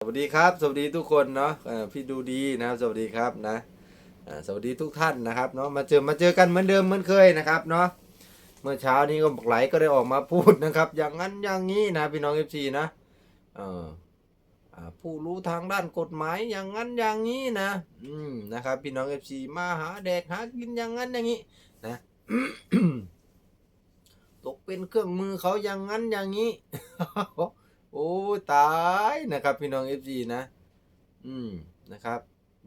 สวัสดีครับสวัสดีทุกคนเนาะพี่ดูดีนะครับสวัสดีครับนะสวัสดีทุกท่านนะครับเนาะมาเจอมาเจอกันเหมือนเดิมเหมือนเคยนะครับเนาะเมื่อเช้านี้ก็บอกไหลก็ได้ออกมาพูดนะครับ อย่างนั้นอย่างนี้นะพี่น้องเอฟซีนะเออผู้รู้ทางด้านกฎหมายอย่างนั้นอย่างนี้นะอืมนะครับ พี่น้องเอฟซีมาหาแดกหากินอย่างนั้นอย่างนี้นะตกเป็นเครื่องมือเขาอย่างนั้นอย่างนี้ โอ้ยตายนะครับ พี่น้องเอฟซีนะ อืมนะครับ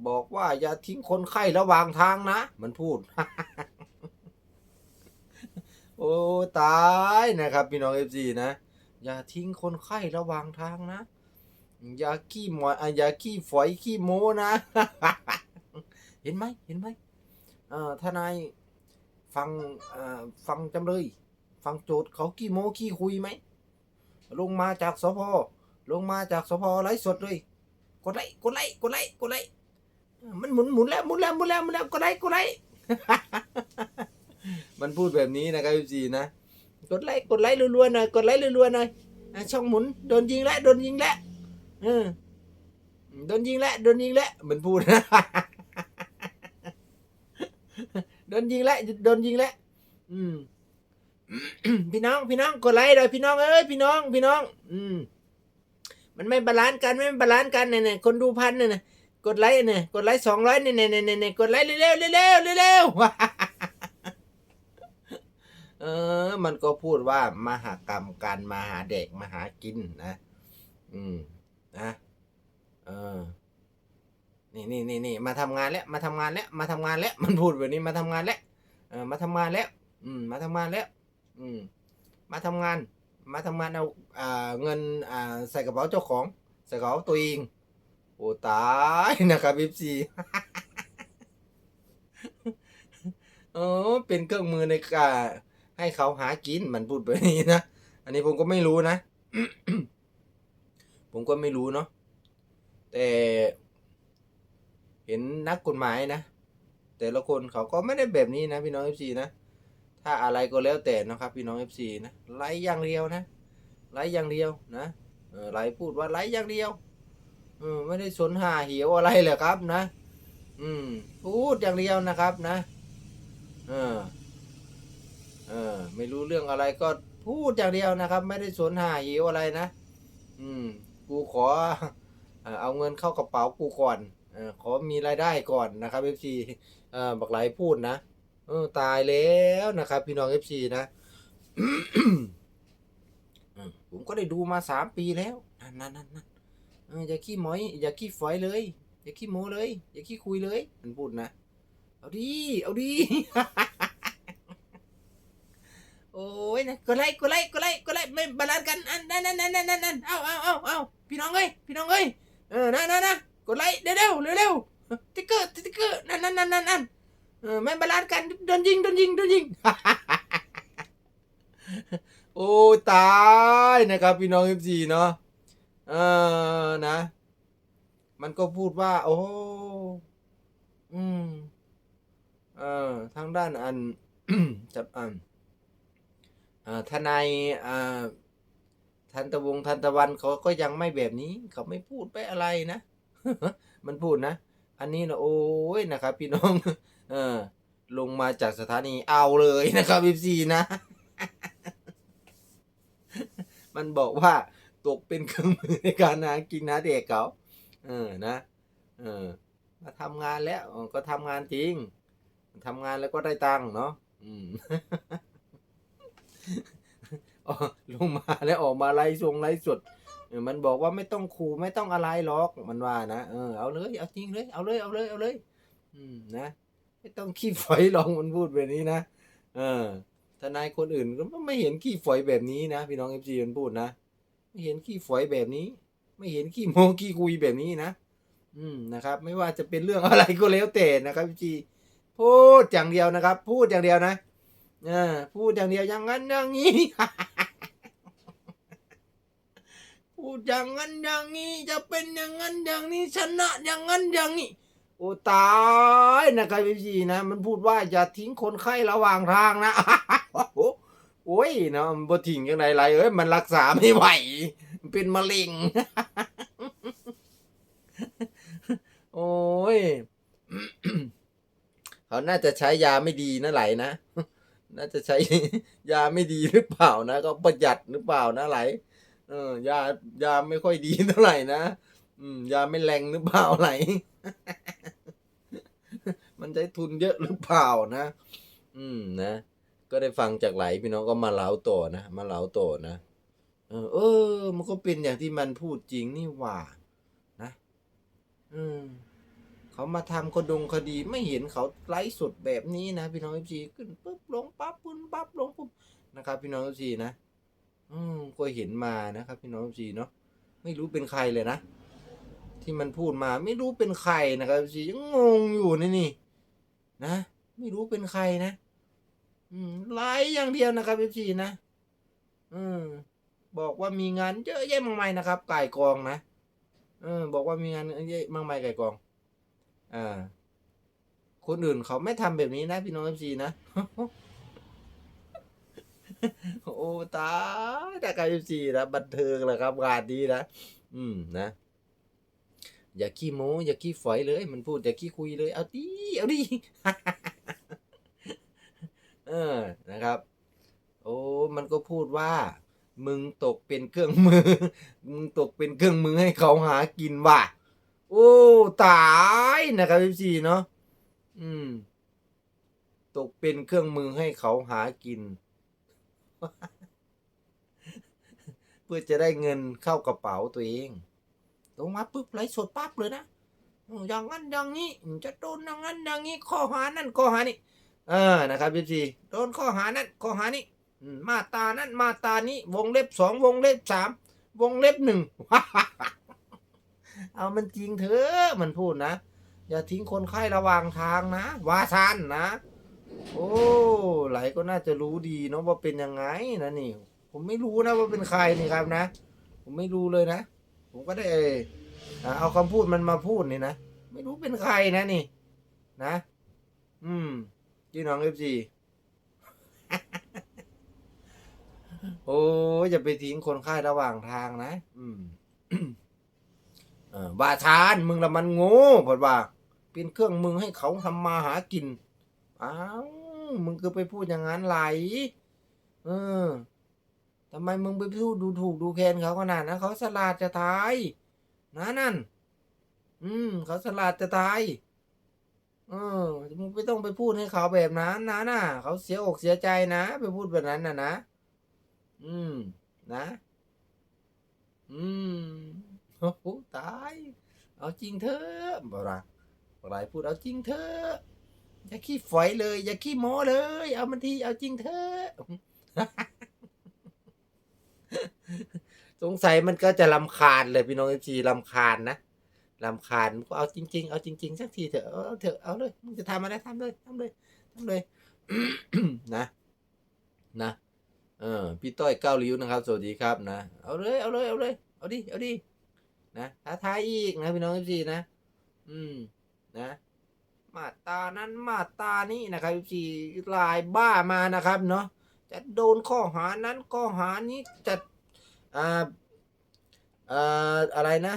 บอกว่าอย่าทิ้งคนไข้ระหว่างทางนะ มันพูด โอ้ตายนะครับ พี่น้องเอฟซีนะ อย่าทิ้งคนไข้ระหว่างทางนะ อย่าขี้หมอยอย่าขี้ฝอยขี้โมนะ เห็นไหมเห็นไหมเอ่อทนายฟังเอ่อฟังจำเลย ฟังโจทย์เขาขี้โมขี้คุยไหม ลงมาจากสพลงมาจากสพไลฟ์สดเลยกดไลค์กดไลค์กดไลค์กดไลค์มันหมุนหมุนแล้วหมุนแล้วหมุนแล้วหมุนแล้วกดไลค์กดไลค์มันพูดแบบนี้นะครับพี่จีนะกดไลค์กดไลค์รัวๆหน่อยกดไลค์รัวๆหน่อยช่องหมุนโดนยิงแล้วโดนยิงแล้วเออโดนยิงแล้วโดนยิงแล้วมันพูดโดนยิงแล้วโดนยิงแล้วอืม พี่น้องพี่น้องกดไลค์เลยพี่น้องเอ้ยพี่น้องพี่น้อง อืม มันไม่บาลานซ์กันไม่บาลานซ์กันเนี่ยเนี่ยคนดูพันเนี่ยเนี่ยกดไลค์เนี่ยกดไลค์สองร้อยเนี่ยเนี่ยเนี่ยเนี่ยกดไลค์เร็วเร็วเร็วเร็วเออ มันก็พูดว่ามหากรรมการมาหาเด็กมาหากินนะ อืมนะเออนี่นี่นี่นี่มาทำงานแล้วมาทำงานแล้วมาทำงานแล้วมันพูดแบบนี้มาทำงานแล้วเออมาทำงานแล้ว อืม มาทำงานแล้ว อืม มาทำงาน มาทำงานเอาอ่าเงินอ่าใส่กระเป๋าเจ้าของใส่กระเป๋าตัวเองโอ้ตายนะครับบิบซีเออเป็นเครื่องมือในการให้เขาหากินมันพูดแบบนี้นะ อันนี้ผมก็ไม่รู้นะ ผมก็ไม่รู้เนาะแต่ เห็นนักกฎหมายนะ แต่ละคนเขาก็ไม่ได้แบบนี้นะพี่น้องเอฟซีนะ ถ้าอะไรก็แล้วแต่นะครับ พี่น้องเอฟซีนะไลค์อย่างเดียวนะไลค์อย่างเดียวนะไลค์พูดว่าไลค์อย่างเดียวออไม่ได้สนหาเหี่ยวอะไรเลยครับนะ อืม พูดอย่างเดียวนะครับนะ เออ เออ ไม่รู้เรื่องอะไรก็พูดอย่างเดียวนะครับ ไม่ได้สนหาเหี่ยวอะไรนะ อืม กูขอเอาเงินเข้ากระเป๋ากูก่อนเออขอมีรายได้ก่อนนะครับเอฟซีเออบักไหลพูดนะ เออตายแล้วนะครับ พี่น้องเอฟซีนะผมก็ได้ดูมาสามปีแล้วนั่นนั่นนั่นนั่นเอย่าขี้หมอย อย่าขี้ฝอยเลย อย่าขี้โมเลย อย่าขี้คุยเลยมันพูดนะ เอาดี เอาดี โอ้ยนะกดไลค์กดไลค์กดไลค์กดไลค์ไม่บาลานซ์กันอันนั่นนั่นนั่นนั่นนั่นเอาเอาเอาเอาพี่น้องเอ้ยพี่น้องเอ้ยเออนั่นนั่นนะกดไลค์เร็วเร็วเร็วเร็วติ๊กเกอร์ติ๊กเกอร์นั่นนั่นนั่นนั่นนั่น เออไม่บาลานกันโดนยิงโดนยิงโดนยิง โอ้ตายนะครับพี่น้องเอฟซีเนาะเออนะ มันก็พูดว่า โอ้อืมเออทางด้านอันจับอันอ่าทนายอ่าทันตะวงทันตะวันเขาก็ยังไม่แบบนี้ เขาไม่พูดไปอะไรนะ มันพูดนะ อันนี้นะโอ้ยนะครับ พี่น้อง เออ ลงมาจากสถานีเอาเลยนะครับบีซีนะ มันบอกว่าตกเป็นเครื่องมือในการหากินนะเด็กเขาเออนะเออมาทำงานแล้วก็ทำงานจริงทำงานแล้วก็ได้ตังค์เนาะอืมลงมาแล้วออกมาไล่ทรงไล่สดมันบอกว่าไม่ต้องขู่ไม่ต้องอะไรหรอกมันว่านะเออเอาเลยเอาจริงเลยเอาเลยเอาเลยเอาเลย อืมนะ ไม่ต้องขี้ฝอยลองมันพูดแบบนี้นะเออทนายคนอื่นก็ไม่เห็นขี้ฝอยแบบนี้นะพี่น้องเอฟซีมันพูดนะไม่เห็นขี้ฝอยแบบนี้ ไม่เห็นขี้โมขี้คุยแบบนี้นะอืมนะครับ ไม่ว่าจะเป็นเรื่องอะไรก็แล้วแต่นะครับพี่จีพูดอย่างเดียวนะครับ พูดอย่างเดียวนะเออพูดอย่างเดียวอย่างนั้นอย่างนี้พูดอย่างนั้นอย่างนี้จะเป็นอย่างนั้นอย่างนี้ชนะอย่างนั้นอย่างนี้ โอ้ตายนะครับพี่จีนะ มันพูดว่าอย่าทิ้งคนไข้ระหว่างทางนะโอ้ยเนาะมันบ่ทิ้งยังไงไรเอ้ยมันรักษาไม่ไหวเป็นมะเร็งอ้ยเขาน่าจะใช้ยาไม่ดีนะไหลนะน่าจะใช้ยาไม่ดีหรือเปล่านะก็ประหยัดหรือเปล่านะไหลเออยายาไม่ค่อยดีเท่าไหร่นะอืมยาไม่แรงหรือเปล่าไหล ใช้ทุนเยอะหรือเปล่านะ อืมนะ ก็ได้ฟังจากไหลพี่น้องก็มาเล่าต่อนะมาเล่าต่อนะเออเออ มันก็เป็นอย่างที่มันพูดจริงนี่หว่า นะ อืมเขามาทำคดงคดีไม่เห็นเขาไลฟ์สดแบบนี้นะพี่น้องเอฟซีขึ้นปุ๊บลงปั๊บปุ๊บปั๊บลงปุ๊บนะครับ พี่น้องเอฟซีนะอืมก็เห็นมานะครับ พี่น้องเอฟซีเนาะไม่รู้เป็นใครเลยนะที่มันพูดมาไม่รู้เป็นใครนะครับเอฟซียังงงอยู่นี่นี่ นะ ไม่รู้เป็นใครนะ อืมไลฟ์อย่างเดียวนะครับเอฟซีนะอืมบอกว่ามีงานเยอะแยะมากมายนะครับไก่กองนะเออ บอกว่ามีงานเยอะมากมายไก่กอง อ่า คนอื่นเขาไม่ทำแบบนี้นะพี่น้องเอฟซีนะโอ้ตายแต่การเอฟซีนะบันเทิงแหละครับงานนี้นะอืมนะ อย่าขี้โม้อย่าขี้ฝอยเลย มันพูดอย่าขี้คุยเลย เอาดิเอาดิเออนะครับ โอ้มันก็พูดว่า มึงตกเป็นเครื่องมือ มึงตกเป็นเครื่องมือให้เขาหากินว่ะ โอ้ตายนะครับพี่ซีเนาะอืม ตกเป็นเครื่องมือให้เขาหากิน เพื่อจะได้เงินเข้ากระเป๋าตัวเอง ลงมาปุ๊บไลฟ์สดปั๊บเลยนะอย่างนั้นอย่างนี้จะโดนอย่างนั้นอย่างนี้ข้อหานั่นข้อหานี้เออนะครับพี่ซีโดนข้อหานั้นข้อหานี้มาตานั้นมาตานี้ วงเล็บสองวงเล็บสามวงเล็บหนึ่งเอามันจริงเถอะมันพูดนะ อย่าทิ้งคนไข้ระหว่างทางนะวาซันนะ โอ้ไหลก็น่าจะรู้ดีเนาะว่าเป็นยังไงนะนี่ ผมไม่รู้นะว่าเป็นใครนี่ครับนะ ผมไม่รู้เลยนะ ผมก็ได้เอาคำพูดมันมาพูดนี่นะไม่รู้เป็นใครนะนี่ นะ อืมพี่น้องเอฟซีโอ้อย่าไปทิ้งคนไข้ระหว่างทางนะ อืมเออว่าทานมึงละมันโง่พอดว่า เป็นเครื่องมึงให้เขาทำมาหากินอ้าวมึงก็ไปพูดอย่างนั้นไหล เออ ทำไมมึงไปพูดดูถูกดูแคลนเขาขนาดนั้นเขาสลาดจะตายนะนั่น อืม เขาสลาดจะตาย เออมึงไม่ต้องไปพูดให้เขาแบบนั้นนะน่ะเขาเสียอกเสียใจนะไปพูดแบบนั้นน่ะนะ อืม นะ อืมโอ้โหตาย เอาจริงเถอะบราบรายพูดเอาจริงเถอะอย่าขี้ฝอยเลย อย่าขี้โม้เลย เอามันทีเอาจริงเถอะ สงสัยมันก็จะลำคาญเลยพี่น้องเอจีลำคาญนะลำคาญก็เอาจริง ๆ เอาจริง ๆ สักทีเถอะเอาเถอะเอาเลยมึงจะทำอะไรทำเลยทำเลยทำเลยนะนะเออพี่ต้อยเก้าริ้วนะครับ สวัสดีครับนะเอาเลยเอาเลยเอาเลยเอาดิเอาดินะท้าทายอีกนะพี่น้องพี่นะ อืมนะมาตานั้นมาตานี้นะครับพี่ลายบ้ามานะครับเนาะ จะโดนข้อหานั้นข้อหานี้จะอ่าอ่าอะไรนะ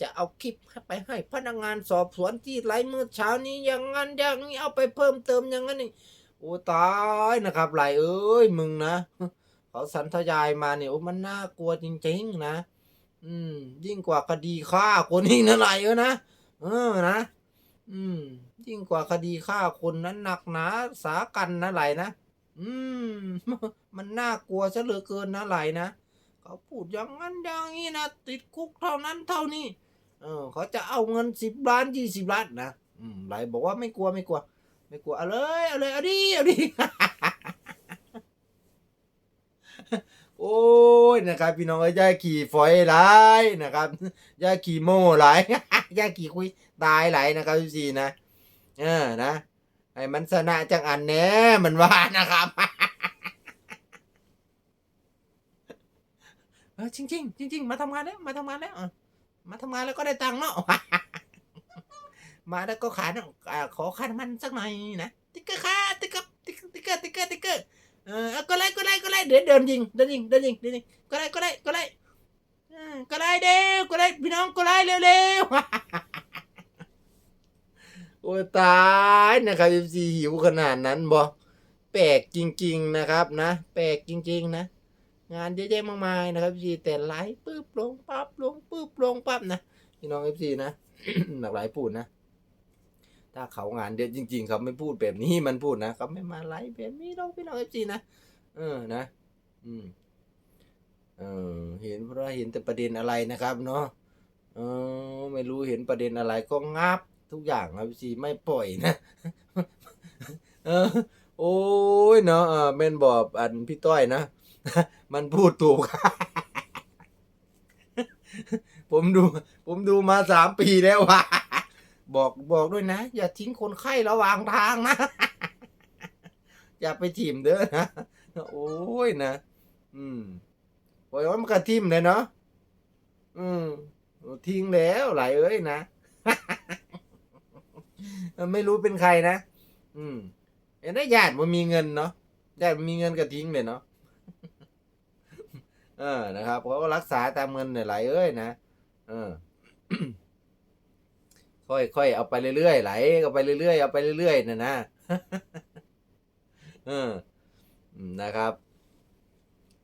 จะเอาคลิปไปให้พนักงานสอบสวนที่ไลฟ์เมื่อเช้านี้อย่างนั้นอย่างนี้เอาไปเพิ่มเติมอย่างนั้นนี่โอ้ตายนะครับไหลเอ้ยมึงนะเขาสันทยายมาเนี่ยโอ้มันน่ากลัวจริงๆนะ อืม ยิ่งกว่าคดีฆ่าคนนี่นะไหลเออนะเออนะอืม ยิ่งกว่าคดีฆ่าคนนั้นหนักหนาสากันนะไหลนะ อืม มันน่ากลัวซะเหลือเกินนะไหลนะเขาพูดอย่างนั้นอย่างนี้นะติดคุกเท่านั้นเท่านี้ เออเขาจะเอาเงินสิบล้านยี่สิบล้านนะอืมไหลบอกว่าไม่กลัวไม่กลัว ไม่กลัวเอาเลยเอาเลยเอาดิเอาดิ โอ้ยนะครับ พี่น้องเอ้ยอย่าขี่ฝอยหลายนะครับย่าขี่โม่หลายอย่าขี่คุยตายหลายนะครับพี่ซีนะเออนะ ไอ้มันสนะจังอันแน่มันว่านะครับเออจริงจริงจริงๆมาทำงานแล้วมาทำงานแล้วมาทำงานแล้วก็ได้ตังค์เนาะมาแล้วก็ขาดอ่าขอค่าน้ำมันสักหน่อยนะติ๊กเกอร์ค่ะติ๊กเกอร์ติ๊กเกอร์ติ๊กเกอร์ติ๊กเกอร์เออก็ไล่ก็ไล่ก็ไล่เดินเดินยิงเดินยิงเดินยิงเดินยิงก็ไล่ก็ไล่ก็ไล่ก็ไล่เร็วก็ไล่พี่น้องก็ไล่เร็วเร็ว อ้ยตายนะครับ FC หิวขนาดนั้นบ่แปลกจริง ๆนะครับนะ แปลกจริง ๆ นะ งานเยอะแยะมากมายนะครับ FC แต่ไลฟ์ปึ๊บลงปั๊บลงปึ๊บลงปั๊บนะพี่น้อง FC นะหลากหลายพูดนะ ถ้าเขางานเยอะจริง ๆ เขาไม่พูดแบบนี้มันพูดนะเขาไม่มาไลฟ์แบบนี้หรอกพี่น้อง FC นะเออนะ อืมเออเห็นเพราะเห็นแต่ประเด็นอะไรนะครับ เนาะเออไม่รู้เห็นประเด็นอะไรก็งับ ทุกอย่างครับซีไม่ปล่อยนะเออโอ้ยเนาะเมนบอกอันพี่ต้อยนะ มันพูดถูก ผมดู ผมดูมาสามปีแล้วว่ะบอกบอกด้วยนะ อย่าทิ้งคนไข้ระหว่างทางนะ อย่าไปถีมเด้อนะ โอ้ยนะ อืมปล่อยมันกระทิมเลยเนาะอืมทิ้งแล้วไหลายเอ้ยนะ ไม่รู้เป็นใครนะ อืมเห็นได้ญาติมันมีเงินเนาะญาติมันมีเงินก็ทิ้งเลยเนาะเออนะครับเขาก็รักษาตามเงินเนี่ยไหลเอ้ยนะเออค่อยค่อยเอาไปเรื่อยๆไหลเอาไปเรื่อยๆเอาไปเรื่อยๆนะนะเออนะครับ